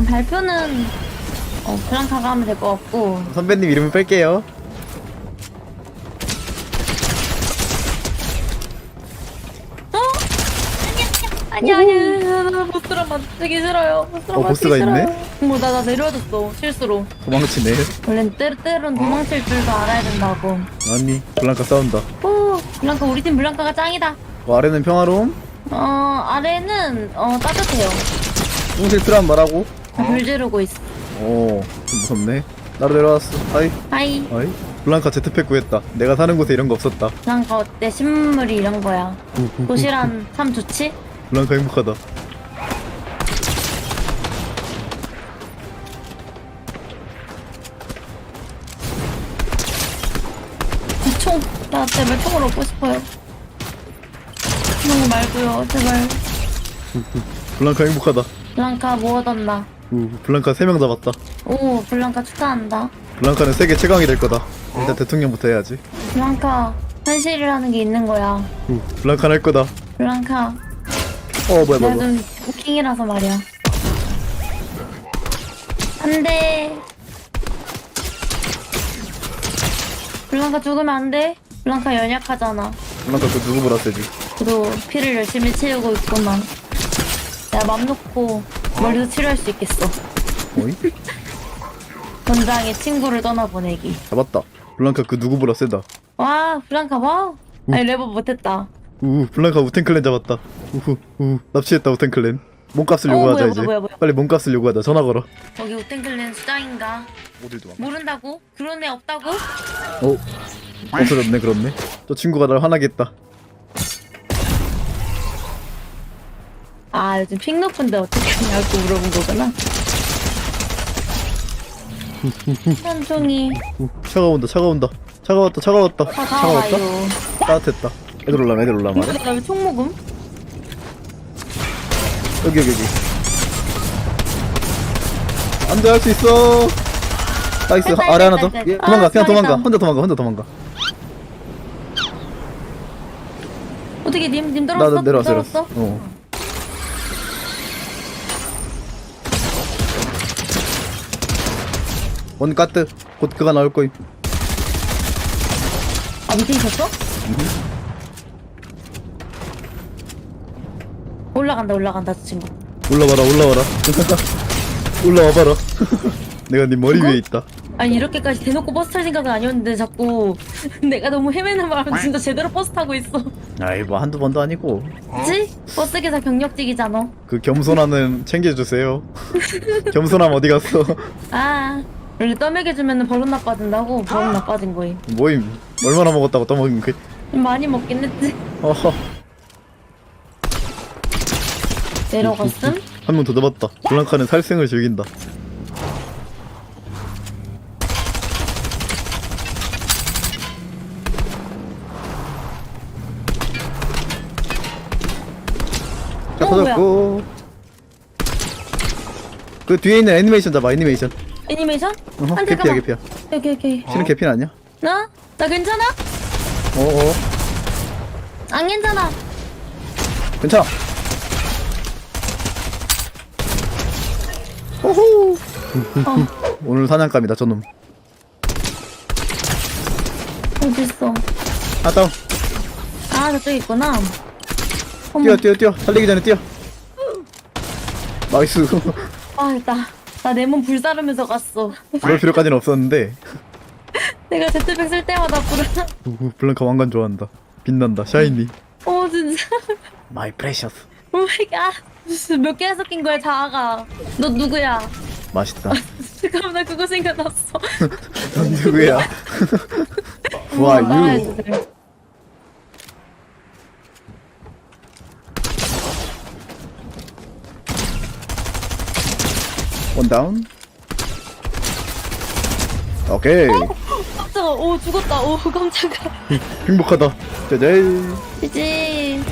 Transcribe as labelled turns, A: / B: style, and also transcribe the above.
A: 음, 발표는 어, 블랑카가 하면 될 것 같고
B: 선배님 이름을 뺄게요.
A: 아니야 아니야 나 보스랑 맞추기 싫어요 보스랑
B: 어,
A: 맞추기
B: 보스가
A: 싫어요
B: 있네?
A: 뭐나 나 내려줬어 실수로
B: 도망치네.
A: 원래 때로 때론 도망칠 줄도 알아야 된다고
B: 아니 블랑카 싸운다.
A: 오 블랑카 우리 팀 블랑카가 짱이다
B: 어, 아래는 평화로움.
A: 어 아래는 어 따뜻해요
B: 똥실 트란 말하고.
A: 불 지르고 있어
B: 오, 좀 무섭네. 나로 내려왔어. 하이,
A: 하이
B: 하이. 블랑카 제트팩 구했다. 내가 사는 곳에 이런 거 없었다.
A: 블랑카 어때 신물이 이런 거야
B: 우후후.
A: 도시란 참 좋지?
B: 블랑카 행복하다.
A: 총! 나 제발 총을 얻고 싶어요 그런 거 말고요 제발
B: 블랑카 행복하다.
A: 블랑카 뭐 얻었나
B: 우, 블랑카 3명 잡았다.
A: 오 블랑카 축하한다
B: 블랑카는 세계 최강이 될 거다. 일단 대통령부터 해야지.
A: 블랑카 현실이라는 게 있는 거야
B: 우, 블랑카는 할 거다.
A: 블랑카
B: 어, 뭐야, 뭐야,
A: 내가
B: 뭐야.
A: 좀 쿠킹이라서 말이야 안 돼 블랑카 죽으면 안 돼 블랑카 연약하잖아
B: 블랑카 그 누구 보라 세지?
A: 그래도 피를 열심히 채우고 있구만 내가 맘 놓고 머리도 치료할 수 있겠어
B: 어이?
A: 권장의 친구를 떠나보내기
B: 잡았다. 블랑카 그 누구 보라 세다.
A: 와 블랑카 와우 아니 레버 못했다
B: 우, 블랑카 우텐클랜 잡았다. 우후, 우, 납치했다 우텐클랜. 몸값을
A: 어,
B: 요구하자
A: 뭐야,
B: 이제.
A: 뭐야, 뭐야.
B: 빨리 몸값을 요구하자. 전화 걸어.
A: 저기 우텐클랜 수장인가
B: 어딜도
A: 모른다고? 그런 애 없다고?
B: 어? 없어졌네 그렇네. 저 친구가 날 화나게 했다.
A: 아 요즘 픽 높은데 어떻게 하냐고 물어본 거구나
B: 우, 차가 온다 차가 온다. 차가웠다 차가웠다.
A: 다
B: 차가웠다.
A: 가와요
B: 따뜻했다. 애들 올라마 애들 올라마.
A: 근데 나왜 총 먹음?
B: 여기 여기 여기. 안돼 할 수 있어. 나이스
A: 됐다,
B: 아래 하나 더.
A: 됐다.
B: 예, 도망가
A: 아,
B: 그냥 도망가.
A: 잘했다.
B: 혼자 도망가 혼자 도망가.
A: 어떻게 님, 님 떨었어?
B: 나도 내려왔어
A: 떨었어?
B: 내려왔어. 어. 원 까뜨 곧 그가 나올 거임.
A: 아 밑에 있었어? 올라간다 올라간다 저 친구
B: 올라와라 올라와라. 올라와봐라. 내가 네 머리? 위에 있다.
A: 아니 이렇게까지 대놓고 버스 탈 생각은 아니었는데 자꾸 내가 너무 헤매는 바람에 진짜 제대로 버스 타고 있어
B: 아이 뭐 한두 번도 아니고
A: 그치? 버스 기사 경력직이잖아
B: 그 겸손함은 챙겨주세요. 겸손함 어디 갔어?
A: 아 원래 떠먹여 주면 버릇 나빠진다고 버릇 나빠진 거임
B: 모임 얼마나 먹었다고 떠먹은 그?
A: 많이 먹긴 했지
B: 어허
A: 내려갔음?
B: 한명더 잡았다. 블랑카는 살생을 즐긴다. 자,
A: 어,
B: 터졌고. 그 뒤에 있는 애니메이션 잡아, 애니메이션.
A: 애니메이션?
B: 어허,
A: 한
B: 개피야,
A: 잠깐만
B: 개피야.
A: 오케이 오케이
B: 실은 개피 아니야?
A: 나? 나 괜찮아?
B: 어어.
A: 안 괜찮아
B: 괜찮아. 호호.
A: 어
B: 오늘 사냥감이다, 저놈.
A: 어딨어
B: 아, 다운.
A: 아 저쪽에 있구나 어머
B: 뛰어, 뛰어, 뛰어. 달리기 전에 뛰어. 나이스.
A: 아 됐다 나 내 몸 불사르면서 갔어
B: 그럴 필요까지는 없었는데.
A: 내가 제트백 쓸 때마다
B: 우후, 블랑카 왕관 좋아한다. 빛난다. 샤이니.
A: 어 진짜
B: 마이 프레셔스.
A: 오 마이 갓 몇 개나 섞인 거야 자아가 너 누구야
B: 맛있다.
A: 잠깐만 나 그거 생각났어
B: 넌 누구야? Who are you?
A: you?
B: 원 다운. 오케이.
A: 깜짝아 오 죽었다 오 깜짝아
B: 행복하다. 짜잔.
A: 지지